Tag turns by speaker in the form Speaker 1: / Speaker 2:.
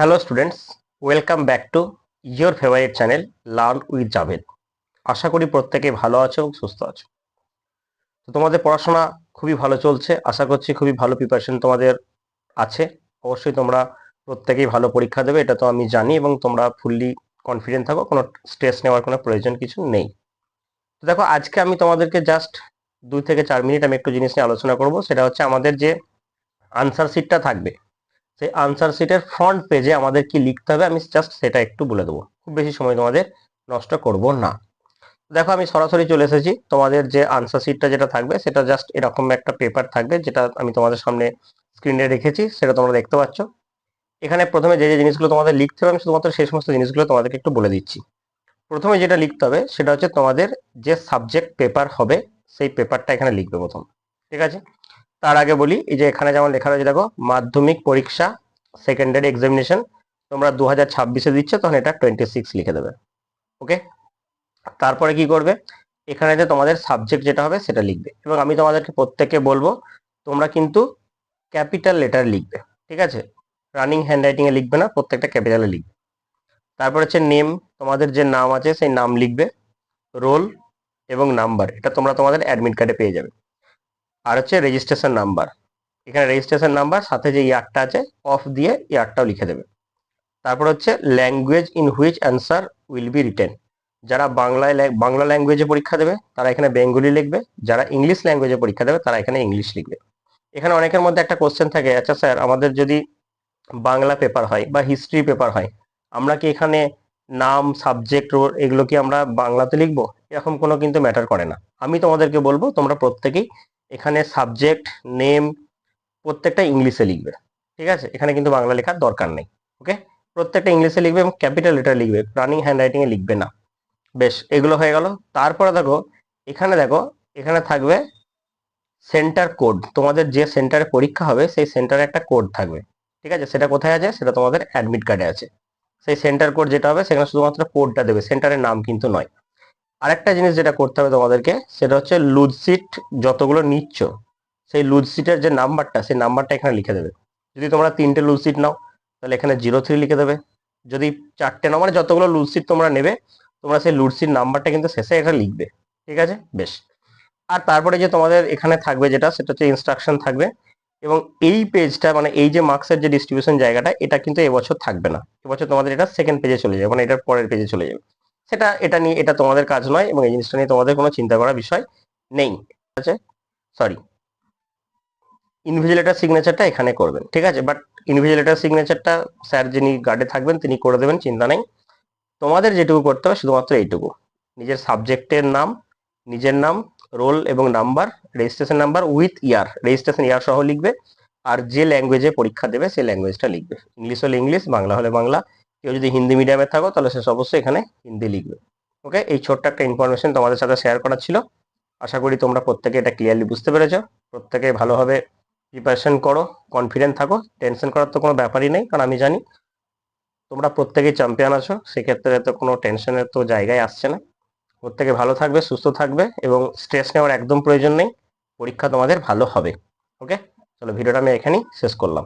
Speaker 1: Hello students welcome back to your favourite channel learn with Javed আশা করি প্রত্যেকে ভালো আছো এবং সুস্থ আছো। তো তোমাদের পড়াশোনা খুবই ভালো চলছে। আশা করছি খুবই ভালো প্রিপারেশন তোমাদের আছে। অবশ্যই তোমরা প্রত্যেকেই ভালো পরীক্ষা দেবে, এটা তো আমি জানি এবং তোমরা ফুললি কনফিডেন্ট থাকো, কোনো স্ট্রেস নেওয়ার কোনো প্রয়োজন কিছু নেই। তো দেখো, আজকে আমি তোমাদেরকে জাস্ট দুই থেকে চার মিনিট আমি একটু জিনিস নিয়ে আলোচনা করব। সেটা হচ্ছে আমাদের যে আনসার শিটটা থাকবে। সেই আনসার শিটের ফ্রন্ট পেজে আমাদের কি লিখতে হবে। আমি জাস্ট সেটা একটু বলে দেবো। খুব বেশি সময় তোমাদের নষ্ট করব না। দেখো, আমি সরাসরি চলে এসেছি। তোমাদের যে আনসার শিটটা যেটা থাকবে, সেটা জাস্ট এরকম একটা পেপার থাকবে, যেটা আমি তোমাদের সামনে স্ক্রিনে রেখেছি। সেটা তোমরা দেখতে পাচ্ছ। এখানে প্রথমে যে যে জিনিসগুলো তোমাদের লিখতে হবে, আমি শুধুমাত্র সেই সমস্ত জিনিসগুলো তোমাদেরকে একটু বলে দিচ্ছি। প্রথমে যেটা লিখতে হবে, সেটা হচ্ছে তোমাদের যে সাবজেক্ট পেপার হবে, সেই পেপারটা এখানে লিখবে প্রথম। ঠিক আছে? তার আগে বলি, এই যে এখানে যেমন লেখা রয়েছে, দেখো, মাধ্যমিক পরীক্ষা সেকেন্ডারি এক্সামিনেশন তোমরা দু হাজার ছাব্বিশে দিচ্ছ, তখন এটা টোয়েন্টি সিক্স লিখে দেবে ওকে তারপরে কি করবে? এখানে যে তোমাদের সাবজেক্ট যেটা হবে, সেটা লিখবে, এবং আমি তোমাদেরকে প্রত্যেককে বলব, তোমরা কিন্তু ক্যাপিটাল লেটার লিখবে, ঠিক আছে? রানিং হ্যান্ড রাইটিংয়ে লিখবে না, প্রত্যেকটা ক্যাপিটালে লিখবে। তারপর হচ্ছে নেম তোমাদের যে নাম আছে, সেই নাম লিখবে রোল এবং নাম্বার এটা তোমরা তোমাদের অ্যাডমিট কার্ডে পেয়ে যাবে। আর হচ্ছে রেজিস্ট্রেশন নাম্বার এখানে রেজিস্ট্রেশন নাম্বার সাথে যে ইয়ারটা আছে অফ দিয়ে ইয়ারটাও লিখে দেবে। তারপর হচ্ছে language in which answer will be written যারা বাংলায় বাংলা ল্যাঙ্গুয়েজে পরীক্ষা দেবে, তারা এখানে বেঙ্গলি লিখবে। যারা ইংলিশ ল্যাঙ্গুয়েজে পরীক্ষা দেবে, তারা এখানে ইংলিশ লিখবে। এখানে অনেকের মধ্যে একটা কোশ্চেন থাকে আচ্ছা স্যার, আমাদের যদি বাংলা পেপার হয় বা হিস্ট্রি পেপার হয়, আমরা কি এখানে নাম সাবজেক্ট এগুলো কি আমরা বাংলাতে লিখব? এরকম কোনো কিন্তু ম্যাটার করে না। আমি তোমাদেরকে বলব, তোমরা প্রত্যেকেই এখানে সাবজেক্ট নেম প্রত্যেকটা ইংলিশে লিখবে, ঠিক আছে? এখানে কিন্তু বাংলা লেখার দরকার নেই ওকে প্রত্যেকটা ইংলিশে লিখবে এবং ক্যাপিটাল লেটার লিখবে রানিং হ্যান্ড রাইটিংয়ে লিখবে না। বেশ, এগুলো হয়ে গেল। তারপরে দেখো, এখানে দেখো, এখানে থাকবে সেন্টার কোড তোমাদের যে সেন্টারে পরীক্ষা হবে, সেই সেন্টারে একটা কোড থাকবে, ঠিক আছে? সেটা কোথায় আছে? সেটা তোমাদের অ্যাডমিট কার্ডে আছে। সেই সেন্টার কোড যেটা হবে, সেখানে শুধুমাত্র কোডটা দেবে। সেন্টারের নাম কিন্তু নয়। আরেকটা জিনিস যেটা করতে হবে তোমাদেরকে, সেটা হচ্ছে লুজ সিট যতগুলো নিচ্ছ, সেই লুজ সিটের যে নাম্বারটা, সেই নাম্বারটা এখানে লিখে দেবে। যদি তোমরা তিনটে লুজ সিট নাও, তাহলে এখানে জিরো থ্রি লিখে দেবে। যদি চারটে নাও মানে যতগুলো লুজ সিট তোমরা নেবে, তোমরা সেই লুজ সিট নাম্বারটা কিন্তু শেষে এটা লিখবে। ঠিক আছে? বেশ। আর তারপরে যে তোমাদের এখানে থাকবে যেটা, সেটা হচ্ছে ইনস্ট্রাকশন থাকবে। এবং এই পেজটা মানে এই যে মার্কসের যে ডিস্ট্রিবিউশন জায়গাটা, এটা কিন্তু এবছর থাকবে না। এবছর তোমাদের এটা সেকেন্ড পেজে চলে যাবে মানে এটার পরের পেজে চলে যাবে। সেটা, এটা নিয়ে এটা তোমাদের কাজ নয় এবং এই জিনিসটা নিয়ে তোমাদের কোনো চিন্তা করার বিষয় নেই। ঠিক আছে? সরি ইনভিজিলেটার সিগনেচারটা এখানে করবেন, ঠিক আছে? বাট ইনভিজিলেটার সিগনেচারটা স্যার যিনি গার্ডে থাকবেন, তিনি করে দেবেন, চিন্তা নেই। তোমাদের যেটুকু করতে হবে, শুধুমাত্র এইটুকু। নিজের সাবজেক্টের নাম, নিজের নাম রোল এবং number registration number with year registration year সহ লিখবে, আর যে ল্যাঙ্গুয়েজে পরীক্ষা দেবে, সেই ল্যাঙ্গুয়েজটা লিখবে। ইংলিশ হলে ইংলিশ বাংলা হলে বাংলা। কেউ যদি হিন্দি মিডিয়ামে থাকো, তাহলে সে অবশ্যই এখানে হিন্দি লিখবে। ওকে এই ছোট্ট একটা ইনফরমেশন তোমাদের সাথে শেয়ার করার ছিল। আশা করি তোমরা প্রত্যেকে এটা ক্লিয়ারলি বুঝতে পেরেছ। প্রত্যেকে ভালোভাবে প্রিপারেশন করো কনফিডেন্ট থাকো। টেনশন করার তো কোনো ব্যাপারই নেই, কারণ আমি জানি তোমরা প্রত্যেকেই চ্যাম্পিয়ন আছো। সেক্ষেত্রে তো কোনো টেনশনের তো জায়গায় আসছে না। প্রত্যেকে ভালো থাকবে, সুস্থ থাকবে এবং স্ট্রেস নেওয়ার একদম প্রয়োজন নেই। পরীক্ষা তোমাদের ভালো হবে। ওকে চলো ভিডিওটা আমি এখানেই শেষ করলাম।